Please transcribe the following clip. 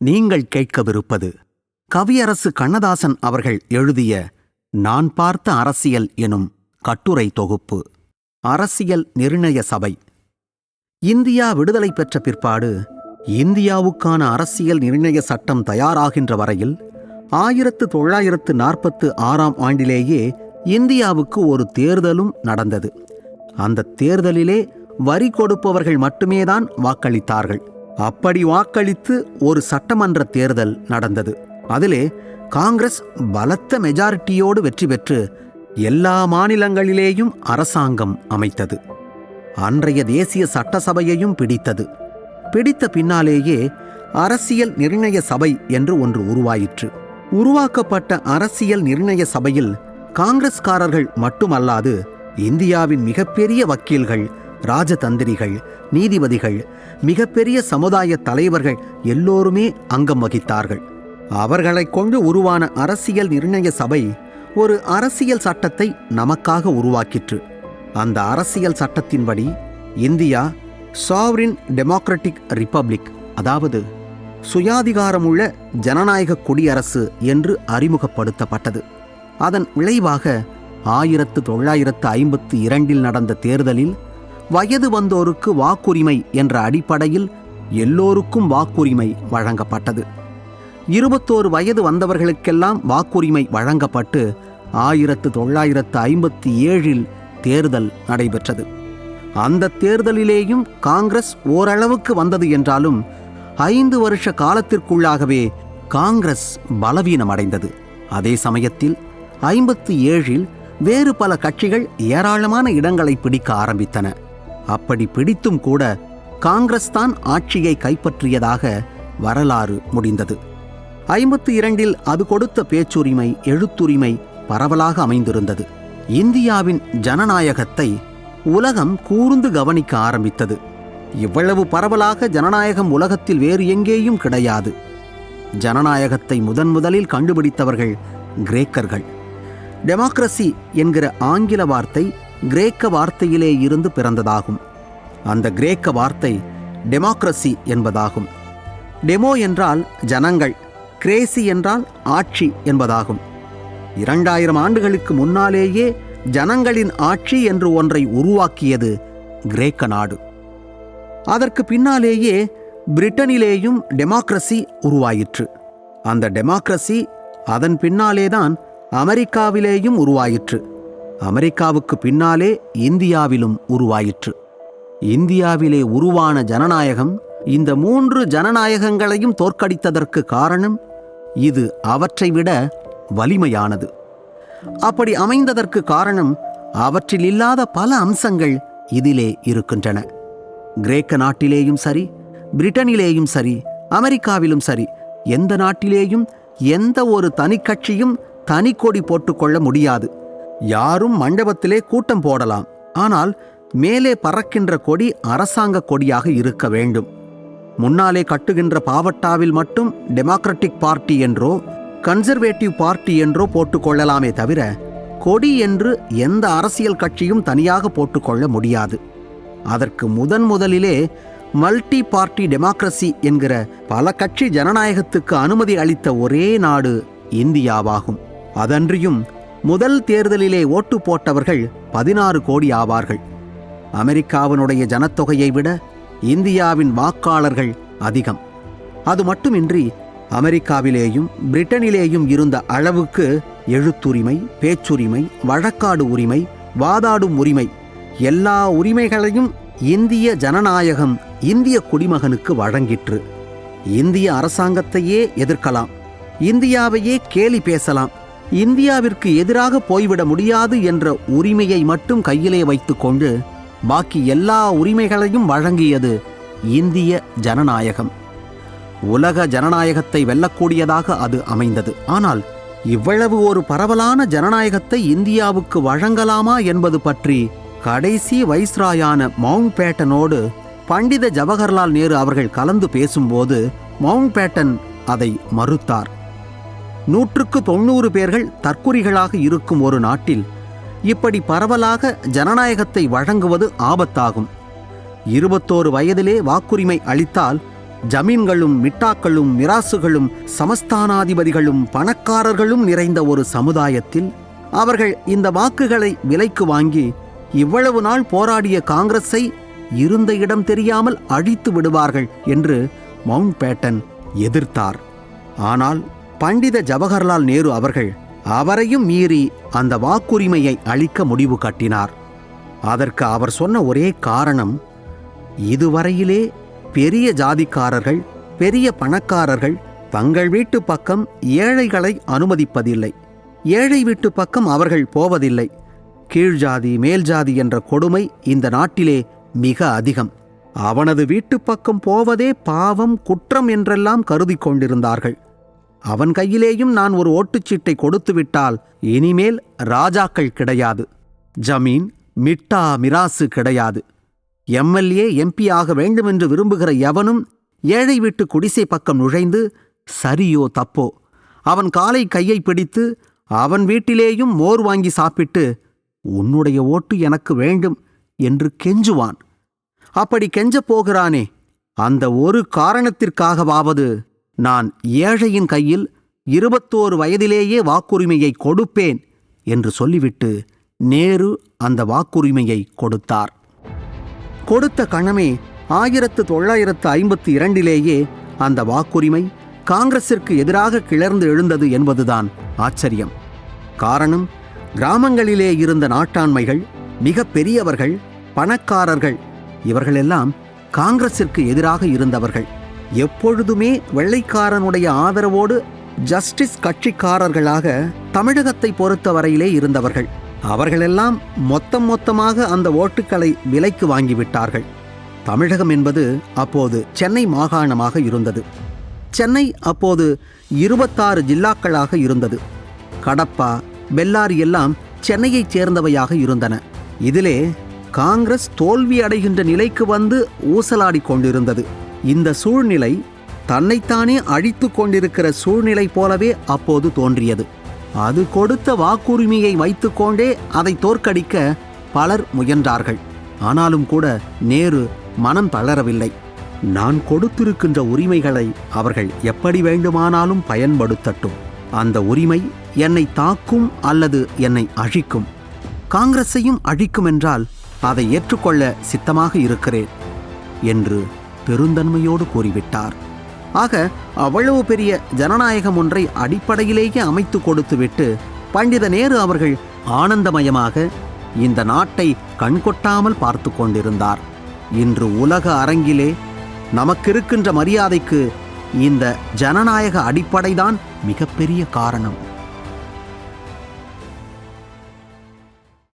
நீங்கள் கேட்கவிருப்பது கவியரசு கண்ணதாசன் அவர்கள் எழுதிய நான் பார்த்த அரசியல் எனும் கட்டுரை தொகுப்பு. அரசியல் நிர்ணய சபை. இந்தியா விடுதலை பெற்ற பிற்பாடு இந்தியாவுக்கான அரசியல் நிர்ணய சட்டம் தயாராகின்ற வரையில் ஆயிரத்து தொள்ளாயிரத்து நாற்பத்து ஆறாம் ஆண்டிலேயே இந்தியாவுக்கு ஒரு தேர்தலும் நடந்தது. அந்த தேர்தலிலே வரி கொடுப்பவர்கள் மட்டுமேதான் வாக்களித்தார்கள். அப்படி வாக்களித்து ஒரு சட்டமன்ற தேர்தல் நடந்தது. அதிலே காங்கிரஸ் பலத்த மெஜாரிட்டியோடு வெற்றி பெற்று எல்லா மாநிலங்களிலேயும் அரசாங்கம் அமைத்தது. அன்றைய தேசிய சட்டசபையையும் பிடித்தது. பிடித்த பின்னாலேயே அரசியல் நிர்ணய சபை என்று ஒன்று உருவாயிற்று. உருவாக்கப்பட்ட அரசியல் நிர்ணய சபையில் காங்கிரஸ்காரர்கள் மட்டுமல்லாது இந்தியாவின் மிகப்பெரிய வக்கீல்கள் ராஜதந்திரிகள் நீதிபதிகள் மிகப்பெரிய சமுதாய தலைவர்கள் எல்லோருமே அங்கம் வகித்தார்கள். அவர்களைக் கொண்டு உருவான அரசியல் நிர்ணய சபை ஒரு அரசியல் சட்டத்தை நமக்காக உருவாக்கிற்று. அந்த அரசியல் சட்டத்தின்படி இந்தியா சாவரின் டெமோக்ராட்டிக் ரிப்பப்ளிக் அதாவது சுயாதிகாரமுள்ள ஜனநாயக குடியரசு என்று அறிமுகப்படுத்தப்பட்டது. அதன் விளைவாக ஆயிரத்து தொள்ளாயிரத்து ஐம்பத்து இரண்டில் நடந்த தேர்தலில் வயது வந்தோருக்கு வாக்குரிமை என்ற அடிப்படையில் எல்லோருக்கும் வாக்குரிமை வழங்கப்பட்டது. இருபத்தோரு வயது வந்தவர்களுக்கெல்லாம் வாக்குரிமை வழங்கப்பட்டு ஆயிரத்து தொள்ளாயிரத்து ஐம்பத்தி ஏழில் தேர்தல் நடைபெற்றது. அந்த தேர்தலிலேயும் காங்கிரஸ் ஓரளவுக்கு வந்தது என்றாலும் ஐந்து வருஷ காலத்திற்குள்ளாகவே காங்கிரஸ் பலவீனமடைந்தது. அதே சமயத்தில் ஐம்பத்தி ஏழில் வேறு பல கட்சிகள் ஏராளமான இடங்களை பிடிக்க ஆரம்பித்தன. அப்படி பிடித்தும் கூட காங்கிரஸ் தான் ஆட்சியை கைப்பற்றியதாக வரலாறு முடிந்தது. ஐம்பத்தி இரண்டில் அது கொடுத்த பேச்சுரிமை எழுத்துரிமை பரவலாக அமைந்திருந்தது. இந்தியாவின் ஜனநாயகத்தை உலகம் கூர்ந்து கவனிக்க ஆரம்பித்தது. இவ்வளவு பரவலாக ஜனநாயகம் உலகத்தில் வேறு எங்கேயும் கிடையாது. ஜனநாயகத்தை முதன் முதலில் கண்டுபிடித்தவர்கள் கிரேக்கர்கள். டெமோக்ரசி என்கிற ஆங்கில வார்த்தை கிரேக்க வார்த்தையிலே இருந்து பிறந்ததாகும். அந்த கிரேக்க வார்த்தை டெமோக்ரஸி என்பதாகும். டெமோ என்றால் ஜனங்கள் கிரேசி என்றால் ஆட்சி என்பதாகும். இரண்டாயிரம் ஆண்டுகளுக்கு முன்னாலேயே ஜனங்களின் ஆட்சி என்று ஒன்றை உருவாக்கியது கிரேக்க நாடு. அதற்கு பின்னாலேயே பிரிட்டனிலேயும் டெமோக்ரஸி உருவாயிற்று. அந்த டெமோக்ரஸி அதன் பின்னாலேதான் அமெரிக்காவிலேயும் உருவாயிற்று. அமெரிக்காவுக்கு பின்னாலே இந்தியாவிலும் உருவாயிற்று. இந்தியாவிலே உருவான ஜனநாயகம் இந்த மூன்று ஜனநாயகங்களையும் தோற்கடித்ததற்கு காரணம் இது அவற்றை விட வலிமையானது. அப்படி அமைந்ததற்கு காரணம் அவற்றில் இல்லாத பல அம்சங்கள் இதிலே இருக்கின்றன. கிரேக்க நாட்டிலேயும் சரி பிரிட்டனிலேயும் சரி அமெரிக்காவிலும் சரி எந்த நாட்டிலேயும் எந்த ஒரு தனிக்கட்சியும் தனி கொடி போட்டுக்கொள்ள முடியாது. யாரும் மண்டபத்திலே கூட்டம் போடலாம். ஆனால் மேலே பறக்கின்ற கொடி அரசாங்க கொடியாக இருக்க வேண்டும். முன்னாலே கட்டுகின்ற பாவட்டாவில் மட்டும் டெமோக்ராட்டிக் பார்ட்டி என்றோ கன்சர்வேட்டிவ் பார்ட்டி என்றோ போட்டுக்கொள்ளலாமே தவிர கொடி என்று எந்த அரசியல் கட்சியும் தனியாக போட்டுக்கொள்ள முடியாது. அதற்கு முதன் முதலிலே மல்டி பார்ட்டி டெமோக்ரஸி என்கிற பல கட்சி ஜனநாயகத்துக்கு அனுமதி அளித்த ஒரே நாடு இந்தியாவாகும். அதன்றியும் முதல் தேர்தலிலே ஓட்டு போட்டவர்கள் பதினாறு கோடி ஆவார்கள். அமெரிக்காவினுடைய ஜனத்தொகையை விட இந்தியாவின் வாக்காளர்கள் அதிகம். அது மட்டுமின்றி அமெரிக்காவிலேயும் பிரிட்டனிலேயும் இருந்த அளவுக்கு எழுத்துரிமை பேச்சுரிமை வழக்காடு உரிமை வாதாடும் உரிமை எல்லா உரிமைகளையும் இந்திய ஜனநாயகம் இந்திய குடிமகனுக்கு வழங்கிற்று. இந்திய அரசாங்கத்தையே எதிர்க்கலாம். இந்தியாவையே கேலி பேசலாம். இந்தியாவிற்கு எதிராக போய்விட முடியாது என்ற உரிமையை மட்டும் கையிலே வைத்துக்கொண்டு பாக்கி எல்லா உரிமைகளையும் வழங்கியது இந்திய ஜனநாயகம். உலக ஜனநாயகத்தை வெல்லக்கூடியதாக அது அமைந்தது. ஆனால் இவ்வளவு ஒரு பரவலான ஜனநாயகத்தை இந்தியாவுக்கு வழங்கலாமா என்பது பற்றி கடைசி வைஸ்ராயான மவுண்ட் பேட்டனோடு பண்டித ஜவஹர்லால் நேரு அவர்கள் கலந்து பேசும்போது மவுண்ட் பேட்டன் அதை மறுத்தார். நூற்றுக்கு தொண்ணூறு பேர்கள் தற்குறிகளாக இருக்கும் ஒரு நாட்டில் இப்படி பரவலாக ஜனநாயகத்தை வழங்குவது ஆபத்தாகும். இருபத்தோரு வயதிலே வாக்குரிமை அளித்தால் ஜமீன்களும் மிட்டாக்களும் மிராசுகளும் சமஸ்தானாதிபதிகளும் பணக்காரர்களும் நிறைந்த ஒரு சமுதாயத்தில் அவர்கள் இந்த வாக்குகளை விலைக்கு வாங்கி இவ்வளவு நாள் போராடிய காங்கிரஸை இருந்த இடம் தெரியாமல் அழித்து விடுவார்கள் என்று மவுண்ட் பேட்டன் எதிர்த்தார். ஆனால் பண்டித ஜவஹர்லால் நேரு அவர்கள் அவரையும் மீறி அந்த வாக்குரிமையை அளிக்க முடிவு கட்டினார். அதற்கு அவர் சொன்ன ஒரே காரணம் இதுவரையிலே பெரிய ஜாதிக்காரர்கள் பெரிய பணக்காரர்கள் தங்கள் வீட்டு பக்கம் ஏழைகளை அனுமதிப்பதில்லை. ஏழை வீட்டு பக்கம் அவர்கள் போவதில்லை. கீழ்ஜாதி மேல்ஜாதி என்ற கொடுமை இந்த நாட்டிலே மிக அதிகம். அவனது வீட்டு பக்கம் போவதே பாவம் குற்றம் என்றெல்லாம் கருதி கொண்டிருந்தார்கள். அவன் கையிலேயும் நான் ஒரு ஓட்டுச்சீட்டை கொடுத்துவிட்டால் இனிமேல் ராஜாக்கள் கிடையாது. ஜமீன் மிட்டா மிராசு கிடையாது. எம்எல்ஏ எம்பி ஆக வேண்டுமென்று விரும்புகிற எவனும் ஏழை வீட்டு குடிசை பக்கம் நுழைந்து சரியோ தப்போ. அவன் காலை கையை பிடித்து அவன் வீட்டிலேயும் மோர் வாங்கி சாப்பிட்டு உன்னுடைய ஓட்டு எனக்கு வேண்டும் என்று கெஞ்சுவான். அப்படி கெஞ்சப் போகிறானே. அந்த ஒரு காரணத்திற்காகவாவது நான் ஏழையின் கையில் இருபத்தோரு வயதிலேயே வாக்குரிமையை கொடுப்பேன் என்று சொல்லிவிட்டு நேரு அந்த வாக்குரிமையை கொடுத்தார். கொடுத்த கணமே ஆயிரத்து தொள்ளாயிரத்து ஐம்பத்தி இரண்டிலேயே அந்த வாக்குரிமை காங்கிரசிற்கு எதிராக கிளர்ந்து எழுந்தது என்பதுதான் ஆச்சரியம். காரணம் கிராமங்களிலே இருந்த நாட்டாண்மைகள் மிக பெரியவர்கள் பணக்காரர்கள் இவர்களெல்லாம் காங்கிரசிற்கு எதிராக இருந்தவர்கள். எப்பொழுதுமே வெள்ளைக்காரனுடைய ஆதரவோடு ஜஸ்டிஸ் கட்சிக்காரர்களாக தமிழகத்தை பொறுத்தவரையிலே இருந்தவர்கள். அவர்களெல்லாம் மொத்தம் மொத்தமாக அந்த ஓட்டுக்களை விலைக்கு வாங்கிவிட்டார்கள். தமிழகம் என்பது அப்போது சென்னை மாகாணமாக இருந்தது. சென்னை அப்போது இருபத்தாறு ஜில்லாக்களாக இருந்தது. கடப்பா பெல்லாரி எல்லாம் சென்னையைச் சேர்ந்தவையாக இருந்தன. இதிலே காங்கிரஸ் தோல்வி அடைகின்ற நிலைக்கு வந்து ஊசலாடிக் கொண்டிருந்தது. இந்த சூழ்நிலை தன்னைத்தானே அழித்து கொண்டிருக்கிற சூழ்நிலை போலவே அப்போது தோன்றியது. அது கொடுத்த வாக்குரிமையை வைத்துக்கொண்டே அதை தோற்கடிக்க பலர் முயன்றார்கள். ஆனாலும் கூட நேரு மனம் தளரவில்லை. நான் கொடுத்திருக்கின்ற உரிமைகளை அவர்கள் எப்படி வேண்டுமானாலும் பயன்படுத்தட்டும். அந்த உரிமை என்னை தாக்கும் அல்லது என்னை அழிக்கும். காங்கிரஸையும் அழிக்கும் என்றால் அதை ஏற்றுக்கொள்ள சித்தமாக இருக்கிறேன் என்று பெருந்தன்மையோடு கூறிவிட்டார். ஆக அவ்வளவு பெரிய ஜனநாயகம் ஒன்றை அடிப்படையிலேயே அமைத்து கொடுத்துவிட்டு பண்டித நேரு அவர்கள் ஆனந்தமயமாக இந்த நாட்டை கண்கொட்டாமல் பார்த்து கொண்டிருந்தார். இன்று உலக அரங்கிலே நமக்கிருக்கின்ற மரியாதைக்கு இந்த ஜனநாயக அடிப்படைதான் மிகப்பெரிய காரணம்.